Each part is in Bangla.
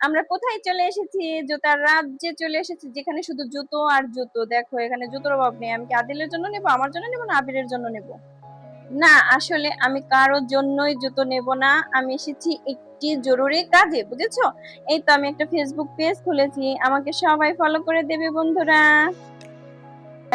আমরা কোথায় চলে এসেছি? জুতার রাজ্যে চলে এসেছি। যেখানে শুধু জুতো আর জুতো। দেখো, এখানে জুতোর অভাব নেই। আমি কি আদিলের জন্য নেব, আমার জন্য নেব না আবিরের জন্য নেব? না, আসলে আমি কারোর জন্যই জুতো নেব না। আমি এসেছি একটি জরুরি কাজে, বুঝেছ? এই তো আমি একটা ফেসবুক পেজ খুলেছি। আমাকে সবাই ফলো করে দেবে, বন্ধুরা।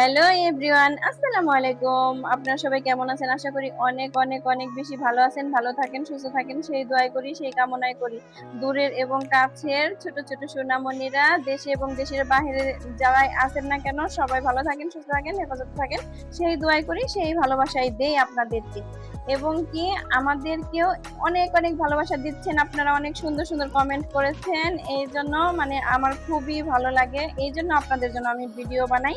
হ্যালো এভরিওয়ান আসসালামু আলাইকুম আপনারা সবাই কেমন আছেন? আশা করি অনেক অনেক অনেক বেশি ভালো আছেন, ভালো থাকেন, সুস্থ থাকেন। সেই দোয়াই করি, সেই কামনাই করি। দূরের এবং কাছের ছোট ছোট সোনামণিরা, দেশে এবং দেশের বাইরে যারাই আছেন না কেন, সবাই ভালো থাকেন, সুস্থ থাকেন, হেফাজত থাকেন। সেই দোয়াই করি, সেই ভালোবাসাই দেই আপনাদেরকে। এবং কি আমাদেরকেও অনেক অনেক ভালোবাসা দিচ্ছেন। আপনারা অনেক সুন্দর সুন্দর কমেন্ট করেছেন। এই জন্য মানে আমার খুবই ভালো লাগে। এই জন্য আপনাদের জন্য আমি ভিডিও বানাই।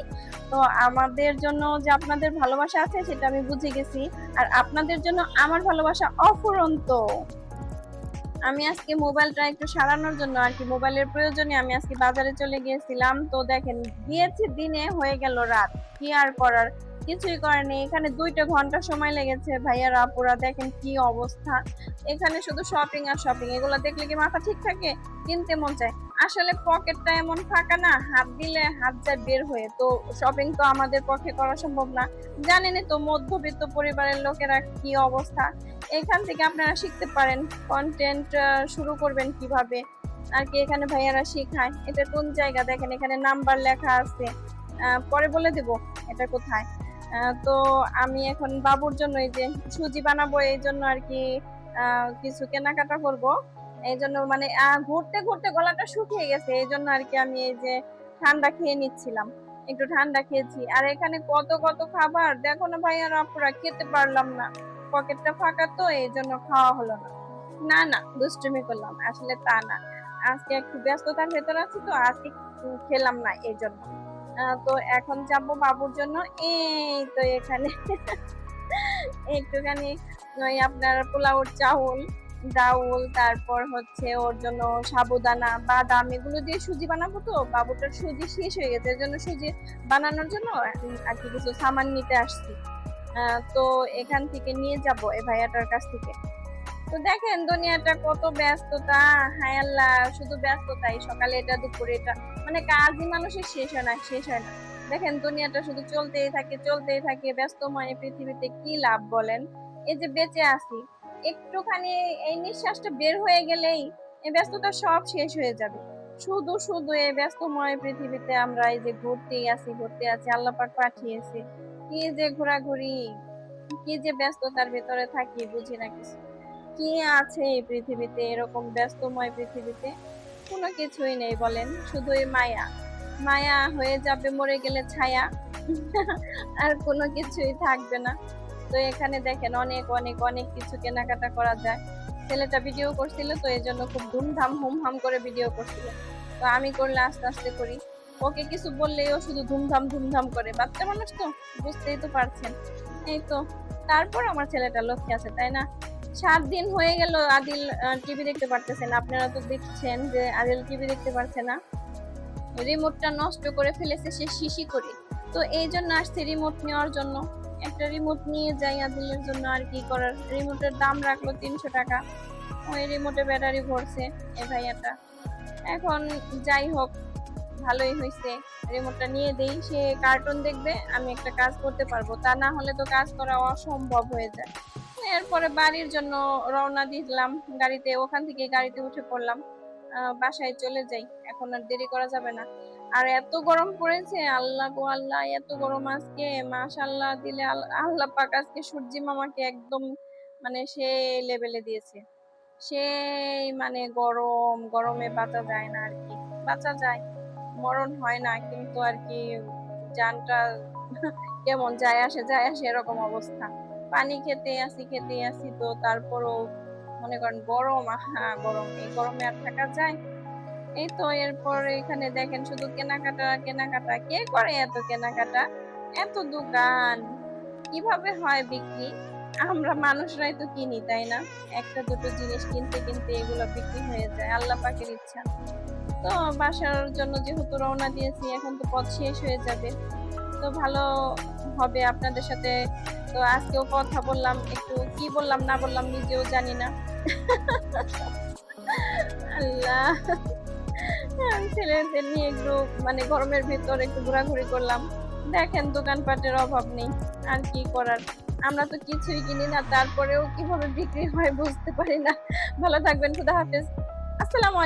তো আমাদের জন্য যে আপনাদের ভালোবাসা আছে, সেটা আমি বুঝে গেছি। আর আপনাদের জন্য আমার ভালোবাসা অফুরন্ত। আমি আজকে মোবাইলটা একটু সারানোর জন্য আর কি, মোবাইলের প্রয়োজনে আমি আজকে বাজারে চলে গিয়েছিলাম। তো দেখেন, গিয়েছি দিনে, হয়ে গেল রাত। কি আর করার? কিছুই করেনি এখানে দুইটা ঘণ্টা সময় লেগেছে। ভাইয়ার আপুরা, দেখেন কি অবস্থা। এখানে শুধু শপিং আর শপিং এগুলো দেখলে কি মাথা ঠিক থাকে? কিনতে মন চায়। আসলে পকেটটা এমন ফাঁকা না, হাত দিলে হাত যায় বের হয়ে। তো শপিং তো আমাদের পক্ষে করা সম্ভব না। জানেনই তো মধ্যবিত্ত পরিবারের লোকেরা কি অবস্থা। এখান থেকে আপনারা শিখতে পারেন কন্টেন্ট শুরু করবেন কীভাবে। আর কি এখানে ভাইয়ারা শেখায়, এটা কোন জায়গা দেখেন? এখানে নাম্বার লেখা আছে। পরে বলে দেব এটা কোথায়। তো আমি এখন বাবুর জন্য এই যে সুজি বানাবো, এই জন্য আর কি কিছু কেনাকাটা করব। এই জন্য মানে ঘুরতে ঘুরতে গলাটা শুকিয়ে গেছে। এই জন্য আর কি আমি এই যে ঠান্ডা খেয়ে নিচ্ছিলাম। একটু ঠান্ডা খেয়েছি। আর এখানে কত কত খাবার? দেখো না ভাইয়ার আপুরা, খেতে পারলাম না। পকেটটা ফাঁকা তো এই জন্য খাওয়া হলো না। না না, দুষ্টুমি করলাম। আসলে তা না। আজকে একটু ব্যস্ততার ভেতর আছি তো, আজকে খেলাম না এই জন্য তো এখন যাব বাবুর জন্য। এই তো এখানে। একটুখানি ওই আপনার পোলাওর চাউল। ডাউল, তারপর হচ্ছে ওর জন্য সাবুদানা, বাদাম, এগুলো দিয়ে সুজি বানাবো তো? বাবুটার সুজি শেষ হয়ে গেছে, এর জন্য সুজি বানানোর জন্য আর কি কিছু সামান নিতে আসছি। তো এখান থেকে নিয়ে যাব এ ভাইয়াটার কাছ থেকে। তো দেখেন দুনিয়াটা কত ব্যস্ততা, হায় আল্লাহ, শুধু ব্যস্ততাই, সকালে এটা, দুপুরে এটা মানে কাজই মানুষের শেষ হয় না, শেষ হয় না। দেখেন দুনিয়াটা শুধু চলতেই থাকে চলতেই থাকে, ব্যস্তময়, পৃথিবীতে কি লাভ বলেন? এই যে বেঁচে আছি একটুখানি এই নিঃশ্বাসটা বের হয়ে গেলেই এই ব্যস্ততা সব শেষ হয়ে যাবে। শুধু শুধু এই ব্যস্তময় পৃথিবীতে আমরা এই যে ঘুরতেই আছি ঘুরতে আছি আল্লাহ পাক পাঠিয়েছে। কি যে ঘোরাঘুরি কি যে ব্যস্ততার ভেতরে থাকি বুঝি না কিছু। কি আছে এই পৃথিবীতে এরকম ব্যস্তময় পৃথিবীতে? কোনো কিছুই নেই বলেন শুধুই মায়া। মায়া হয়ে যাবে মরে গেলে ছায়া। আর কোনো কিছুই থাকবে না। তো এখানে দেখেন অনেক অনেক অনেক কিছু কেনাকাটা করা যায়। ছেলেটা ভিডিও করছিল, তো এই জন্য খুব ধুমধাম, হুমহাম করে ভিডিও করছিল। তো আমি করলে আস্তে আস্তে করি। ওকে কিছু বললেই ও শুধু ধুমধাম ধুমধাম করে। বাচ্চা মানুষ তো, বুঝতেই তো পারছেন। এই তো, তারপর আমার ছেলেটা লক্ষ্যে আছে, তাই না? সাত দিন হয়ে গেল আদিল টিভি দেখতে পারতেছেন। আপনারা তো দেখছেন যে আদিল টিভি দেখতে পারছে না। রিমোটটা নষ্ট করে ফেলেছে, সে শিশি করে। তো এই জন্য আসছে রিমোট নেওয়ার জন্য। একটা রিমোট নিয়ে যাই আদিলের জন্য আর কি করার। রিমোটের দাম রাখল তিনশো টাকা। ওই রিমোটে ব্যাটারি ভরছে এ ভাইয়াটা। এখন যাই হোক, ভালোই হয়েছে রিমোটটা নিয়ে দেই, সে কার্টুন দেখবে, আমি একটা কাজ করতে পারব। তা না হলে তো কাজ করা অসম্ভব হয়ে যায়। এরপরে বাড়ির জন্য রওনা দিলাম, গাড়িতে। ওখান থেকে গাড়িতে উঠে পড়লাম। বাসায় চলে যাই। এখন আর দেরি করা যাবে না। আর এত গরম পড়েছে আল্লাহ গো আল্লাহ, এত গরম আজকে মাশাল্লাহ দিলে আল- আল্লাহ পাক আজকে সূর্যি মামাকে একদম মানে সে লেভেলে দিয়েছে। সেই মানে গরম, গরমে বাঁচা যায় না আর কি বাঁচা যায়, মরণ হয় না, কিন্তু আর কি জানটা কেমন, যায় আসে যায় আসে এরকম অবস্থা। পানি খেতে আসি খেতে আসি তো তারপরও মনে করেন গরম, আহা, গরম। এই গরমে আর থাকা যায় এই তো এরপর এখানে দেখেন শুধু কেনাকাটা কেনাকাটা। কে করে এত কেনাকাটা? এত দোকান। কীভাবে হয় বিক্রি? আমরা মানুষরাই তো কিনি, তাই না? একটা দুটো জিনিস কিনতে কিনতে এগুলো বিক্রি হয়ে যায়, আল্লাহ পাকের ইচ্ছা। তো বাসার জন্য যেহেতু রওনা দিয়েছি, এখন তো পথ শেষ হয়ে যাবে। তো ভালো হবে আপনাদের সাথে। তো আজকেও কথা বললাম, একটু কি বললাম, না বললাম নিজেও জানি না। আল্লাহ। আমি ছেলেদের নিয়ে একটু মানে গরমের ভিতর একটু ঘোরাঘুরি করলাম। দেখেন দোকানপাটের অভাব নেই, আর কি করার? আমরা তো কিছুই কিনি না, তারপরেও কীভাবে বিক্রি হয় বুঝতে পারি না। ভালো থাকবেন, খুদা হাফেজ। আসসালামু